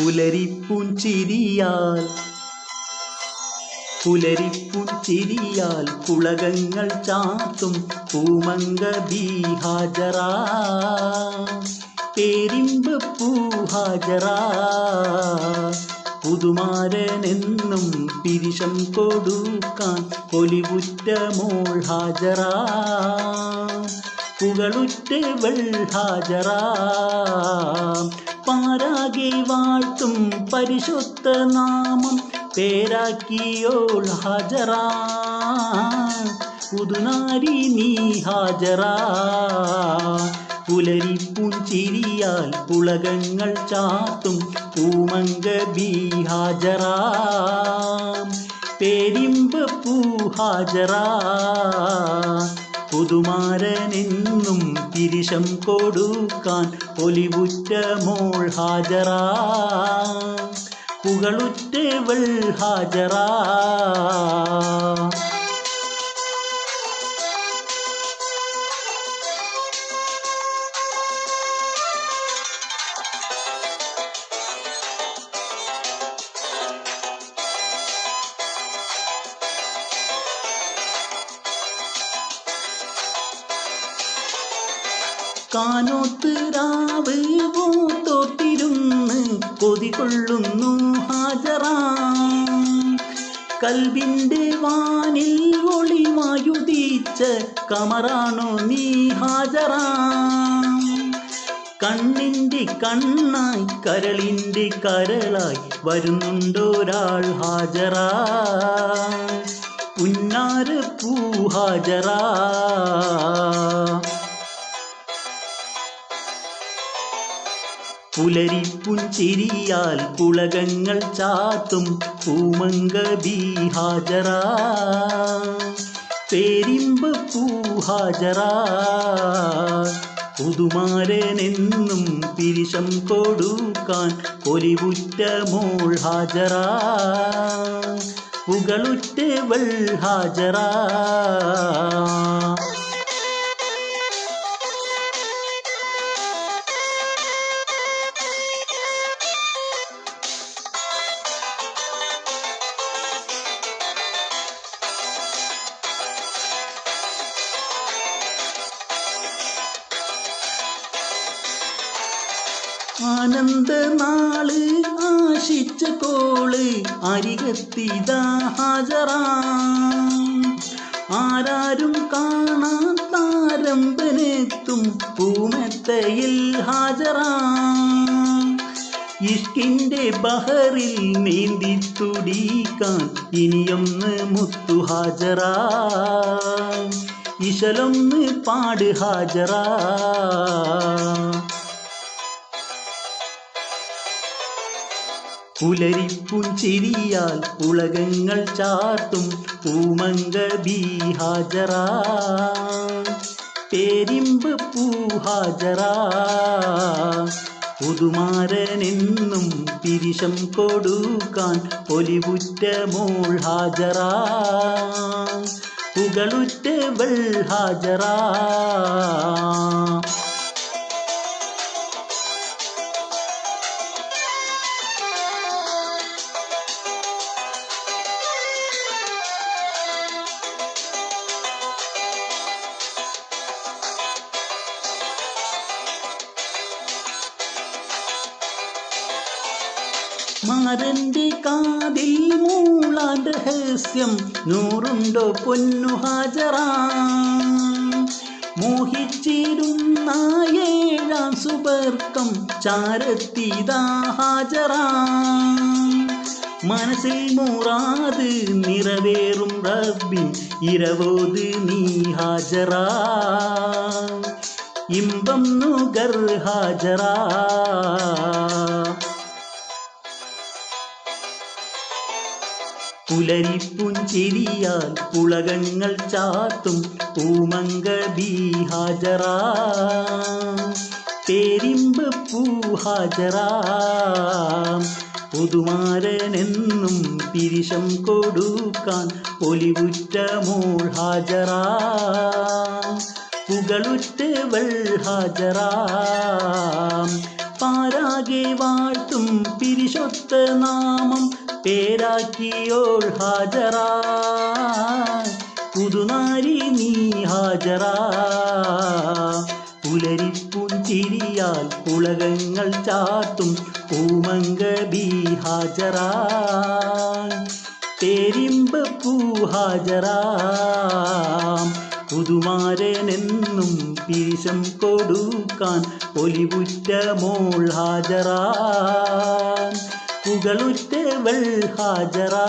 പുലരിപ്പുഞ്ചിരിയാൽ പുലരിപ്പുഞ്ചിരിയാൽ പുളകങ്ങൾ ചാത്തും പൂമങ്ക ബീഹാജറ. പേരിമ്പ് പൂഹാജറ പുതുമാരനെന്നും പിരിശം കൊടുക്കാൻ പൊലിവുറ്റ മോൾ ഹാജറ. പുകളുറ്റവൾ ഹാജറ പാരാകെ വാഴ്ത്തും പരിശുദ്ധ നാമം പേരാക്കിയോൾ ഹാജറ പുതുനാരി നീ ഹാജറ പുലരിപ്പുഞ്ചിരിയാൽ പുളകങ്ങൾ ചാത്തും പൂമങ്ക ബി ഹാജറ പേരിമ്പ പൂ ഹാജറ പുതുമാരനെന്നും തിരിശം കൊടുക്കാൻ ഒലിവുറ്റ മോൾ ഹാജറ പുകളുറ്റവൾ ഹാജറ കാനോത്ത് രാവ് പൂത്തോട്ടിരുന്ന് കൊതി കൊള്ളുന്നു ഹാജറാ. കൽവിന്റെ വാനിൽ ഒളിമായുദീച്ച കമറാണോ നീ ഹാജറാ. കണ്ണിന്റെ കണ്ണായി കരളിന്റെ കരളായി വരുന്നുണ്ടൊരാൾ ഹാജറാ. പുന്നാര പൂ ഹാജറ. പുലരി പുഞ്ചിരിയാൽ പുളകങ്ങൾ ചാത്തും പൂമങ്ക ബീഹാജറ പേരിമ്പ് പൂഹാജറ പുതുമാരനെന്നും പിരിശം കൊടുക്കാൻ പൊലിവുറ്റ മോൾ ഹാജറ പുകളുറ്റവൾ ഹാജറ ആനന്ദ നാൾ ആശിച്ച കോൾ അരികത്തിതാ ഹാജറാ. ആരാരും കാണാൻ താരമ്പനെത്തും പൂമെത്തയിൽ ഹാജറാ. ഇഷ്കിന്റെ ബഹറിൽ നീന്തി തുടിക്കാൻ ഇനിയൊന്ന് മുത്തു ഹാജറാ. ഇശലൊന്ന് പാട് ഹാജറ. പുലരിപ്പുഞ്ചിരിയാൽ പുളകങ്ങൾ ചാർത്തും പൂമങ്ക ബീഹാജറ പേരിമ്പ് പൂഹാജറ പുതുമാരനെന്നും പിരിശം കൊടുക്കാൻ ഒലിവുറ്റ മോൾ ഹാജറ. പുകളുറ്റവൾ ഹാജറ. മാരന്റെ കാതിൽ മൂളാൻ രഹസ്യം നൂറുണ്ടോ പൊന്നു ഹാജറാ മോഹിച്ചിരുന്ന ഏഴാം സുബർക്കം ചാരത്തിതാ ഹാജറാ മനസ്സിൽ മൂറാത് നിറവേറും റബ്ബിൻ ഇരവോത് നീ ഹാജറാ ഇമ്പം നുഗർ ഹാജറ പുലരിപ്പുഞ്ചിരിയാൽ പുളകങ്ങൾ ചാത്തും പൂമങ്ക ബീഹാജറ. പേരിമ്പ് പൂഹാജറ. പുതുമാരനെന്നും പിരിശം കൊടുക്കാൻ ഒലിവുറ്റ മോൾ ഹാജറ. പുകളുറ്റവൾ ഹാജറ. പാരാകെ വാഴ്ത്തും പിരിശൊത്ത നാമം പേരാക്കിയോൾ ഹാജറാ പുതുനാരി നീ ഹാജറാ പുലരിപ്പുഞ്ചിരിയാൽ പുളകങ്ങൾ ചാട്ടും പൂമങ്ക ബി ഹാജറാ പേരിമ്പ പൂ ഹാജറാ പുതുമാരനെന്നും പിരിശം കൊടുക്കാൻ ഒലിവുറ്റ മോൾ ഹാജറാ പുകളുറ്റവൾ ഹാജറാ